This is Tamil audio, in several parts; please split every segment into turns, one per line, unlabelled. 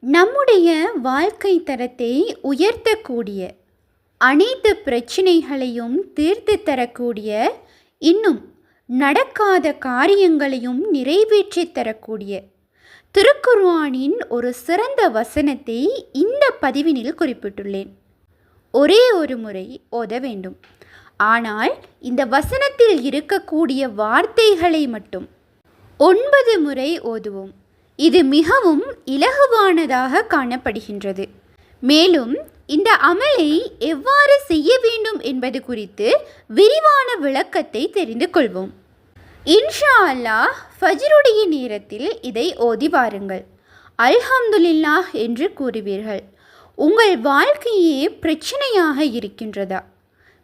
நம்முடைய வாழ்க்கை தரத்தை உயர்த்தக்கூடிய அனைத்து பிரச்சனைகளையும் தீர்த்து தரக்கூடிய இன்னும் நடக்காத காரியங்களையும் நிறைவேற்றி தரக்கூடிய திருக்குர்வானின் ஒரு சிறந்த வசனத்தை இந்த பதிவினில் குறிப்பிட்டுள்ளேன். ஒரே ஒரு முறை ஓத வேண்டும். ஆனால் இந்த வசனத்தில் இருக்கக்கூடிய வார்த்தைகளை மட்டும். ஒன்பது முறை ஓதுவோம். இது மிகவும் இலகுவானதாக காணப்படுகின்றது. மேலும் இந்த அமலை எவ்வாறு செய்ய வேண்டும் என்பது குறித்து விரிவான விளக்கத்தை தெரிந்து கொள்வோம். இன்ஷா அல்லாஹ் ஃபஜ்ருடைய நேரத்தில் இதை ஓதி வாருங்கள் அல்ஹம்துலில்லாஹ் என்று கூறுவீர்கள். உங்கள் வாழ்க்கையே பிரச்சனையாக இருக்கின்றதா?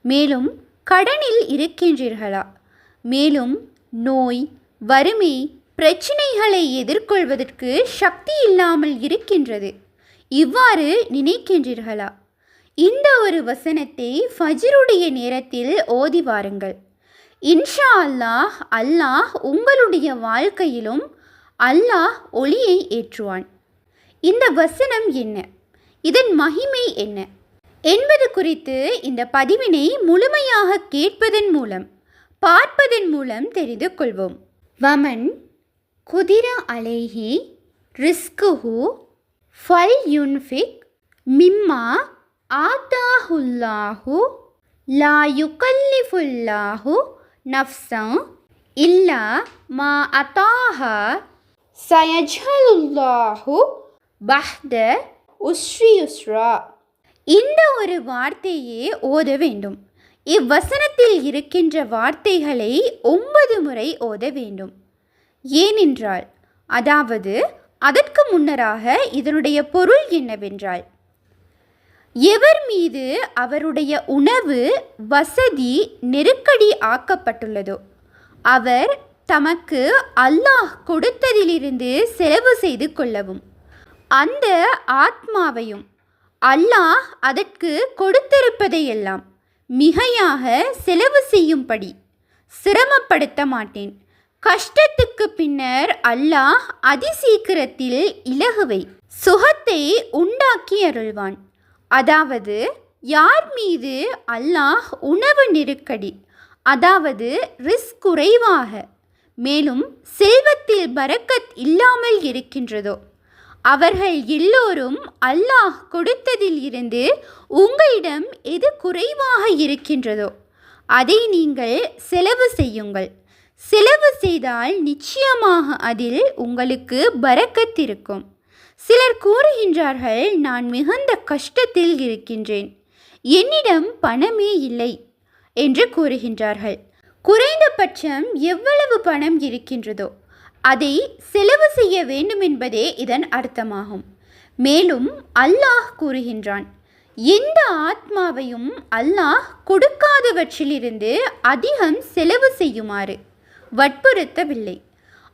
மேலும் கடனில் இருக்கின்றீர்களா? மேலும் நோய் வறுமை பிரச்சினைகளை எதிர்கொள்வதற்கு சக்தி இல்லாமல் இருக்கின்றது. இவ்வாறு நினைக்கின்றீர்களா? இந்த ஒரு வசனத்தை ஃபஜ்ருடைய நேரத்தில் ஓதி வாருங்கள். இன்ஷா அல்லாஹ் அல்லாஹ் உங்களுடைய வாழ்க்கையிலும் அல்லாஹ் ஒளியை ஏற்றுவான். இந்த வசனம் என்ன? இதன் மகிமை என்ன? என்பது குறித்து இந்த பதிவினை முழுமையாக கேட்பதன் மூலம் பார்ப்பதன் மூலம் தெரிந்து கொள்வோம். வமன் குதிர அலைஹி ரிஸ்குஹு ஃபல் யுன்ஃபிக் மிம்மா ஆத்தாஹுல்லாஹு லா யுகல்லிஃபுல்லாஹு நஃப்சம் இல்லா மா அத்தாஹா சயஜலுல்லாஹு பஹ்த உஸ்ரியுஸ்ரா இந்த ஒரு வார்த்தையே ஓத வேண்டும். இவ்வசனத்தில் இருக்கின்ற வார்த்தைகளை ஒன்பது முறை ஓத வேண்டும். ஏனென்றால் அதாவது அதற்கு முன்னராக இதனுடைய பொருள் என்னவென்றால் எவர் மீது அவருடைய உணவு வசதி நெருக்கடி ஆக்கப்பட்டுள்ளதோ அவர் தமக்கு அல்லாஹ் கொடுத்ததிலிருந்து செலவு செய்து கொள்ளவும் அந்த ஆத்மாவையும் அல்லாஹ் அதற்கு கொடுத்திருப்பதையெல்லாம் மிகையாக செலவு செய்யும்படி சிரமப்படுத்த மாட்டேன். கஷ்டத்துக்கு பின்னர் அல்லாஹ் அதிசீக்கிரத்தில் இலகுவை சுகத்தை உண்டாக்கி அருள்வான். அதாவது யார் மீது அல்லாஹ் உணவு நெருக்கடி அதாவது ரிஸ்க் குறைவாக மேலும் செல்வத்தில் பரக்கத் இல்லாமல் இருக்கின்றதோ அவர்கள் எல்லோரும் அல்லாஹ் கொடுத்ததில் இருந்து உங்களிடம் எது குறைவாக இருக்கின்றதோ அதை நீங்கள் செலவு செய்யுங்கள். செலவு செய்தால் நிச்சயமாக அதில் உங்களுக்கு பறக்கத்திருக்கும் சிலர் கூறுகின்றார்கள் நான் மிகுந்த கஷ்டத்தில் இருக்கின்றேன். என்னிடம் பணமே இல்லை என்று கூறுகின்றார்கள். குறைந்தபட்சம் எவ்வளவு பணம் இருக்கின்றதோ அதை செலவு செய்ய வேண்டும் என்பதே இதன் அர்த்தமாகும். மேலும் அல்லாஹ் கூறுகின்றான் எந்த ஆத்மாவையும் அல்லாஹ் கொடுக்காதவற்றிலிருந்து அதிகம் செலவு செய்யுமாறு. வற்புறுத்தவில்லை.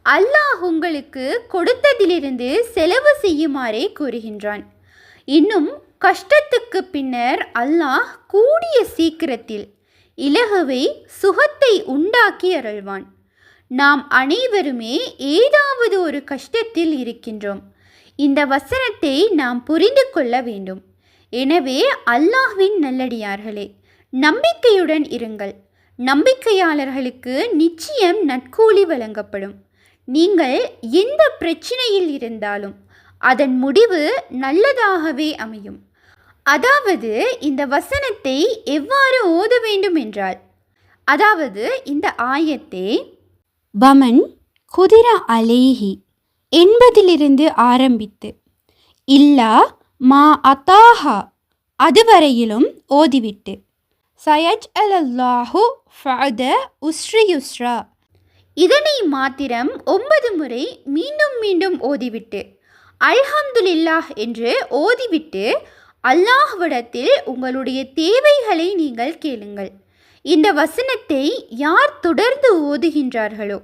அல்லாஹ் உங்களுக்கு கொடுத்ததிலிருந்து செலவு செய்யுமாறே கூறுகின்றான். இன்னும் கஷ்டத்துக்கு பின்னர் அல்லாஹ் கூடிய சீக்கிரத்தில் இலகுவை சுகத்தை உண்டாக்கி அருள்வான். நாம் அனைவருமே ஏதாவது ஒரு கஷ்டத்தில் இருக்கின்றோம். இந்த வசனத்தை நாம் புரிந்து கொள்ள வேண்டும். எனவே அல்லாஹ்வின் நல்லடியார்களே நம்பிக்கையுடன் இருங்கள். நம்பிக்கையாளர்களுக்கு நிச்சயம் நட்கூலி வழங்கப்படும். நீங்கள் எந்த பிரச்சனையில் இருந்தாலும் அதன் முடிவு நல்லதாகவே அமையும். அதாவது இந்த வசனத்தை எவ்வாறு ஓத வேண்டும் என்றால் அதாவது இந்த ஆயத்தை பமன் குதிர அலேஹி என்பதிலிருந்து ஆரம்பித்து இல்லா மா அத்தாஹா அதுவரையிலும் ஓதிவிட்டு சயஜ் அலல்லாஹு ஃபத உஸ்ரியுஸ்ரா இதனை மாத்திரம் ஒன்பது முறை மீண்டும் மீண்டும் ஓதிவிட்டு அல்ஹம்துலில்லாஹ் என்று ஓதிவிட்டு அல்லாஹ்விடத்தில் உங்களுடைய தேவைகளை நீங்கள் கேளுங்கள். இந்த வசனத்தை யார் தொடர்ந்து ஓதுகின்றார்களோ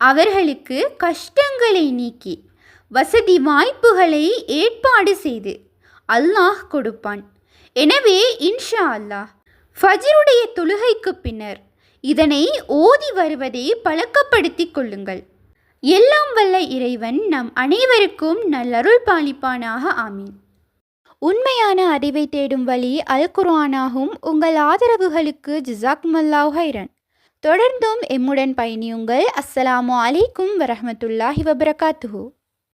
அவர்களுக்கு கஷ்டங்களை நீக்கி வசதி வாய்ப்புகளை ஏற்பாடு செய்து அல்லாஹ் கொடுப்பான். எனவே இன்ஷா அல்லாஹ் ஃபஜ்ருடைய தொழுகைக்கு பின்னர் இதனை ஓதி வருவதை பழக்கப்படுத்திக் கொள்ளுங்கள். எல்லாம் வல்ல இறைவன் நம் அனைவருக்கும் நல்லருள் பாலிப்பானாக. ஆமீன். உண்மையான அறிவை தேடும் வழி அல் குர்ஆனாகும். உங்கள் ஆதரவுகளுக்கு ஜிசாக்மல்லாஹ் ஹைரன் தொடர்ந்தும் எம்முடன் பயணியுங்கள். அஸ்ஸலாமு அலைக்கும் வரஹ்மத்துல்லாஹி வபரகாத்துஹூ.